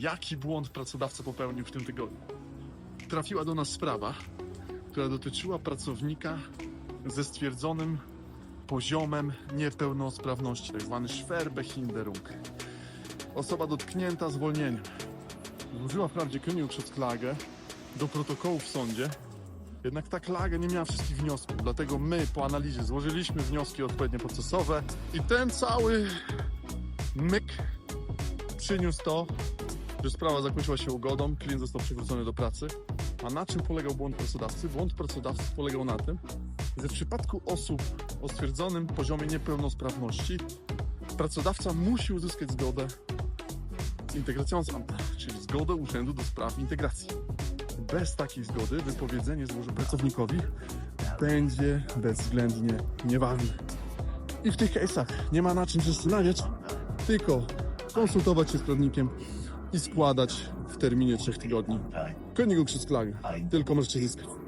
Jaki błąd pracodawca popełnił w tym tygodniu? Trafiła do nas sprawa, która dotyczyła pracownika ze stwierdzonym poziomem niepełnosprawności, tzw. Schwerbehinderung. Osoba dotknięta zwolnieniem. Złożyła wprawdzie Königsschutzklagę do protokołu w sądzie, jednak ta klaga nie miała wszystkich wniosków, dlatego my po analizie złożyliśmy wnioski odpowiednio procesowe i ten cały myk przyniósł to, że sprawa zakończyła się ugodą, klient został przywrócony do pracy. A na czym polegał błąd pracodawcy? Błąd pracodawcy polegał na tym, że w przypadku osób o stwierdzonym poziomie niepełnosprawności pracodawca musi uzyskać zgodę integracjącą, czyli zgodę Urzędu do Spraw Integracji. Bez takiej zgody wypowiedzenie złożu pracownikowi będzie bezwzględnie nieważne. I w tych case'ach nie ma na czym się zastanawiać, tylko konsultować się z prawnikiem i składać w terminie trzech tygodni. Königsschutzklage. Tylko możecie zyskać.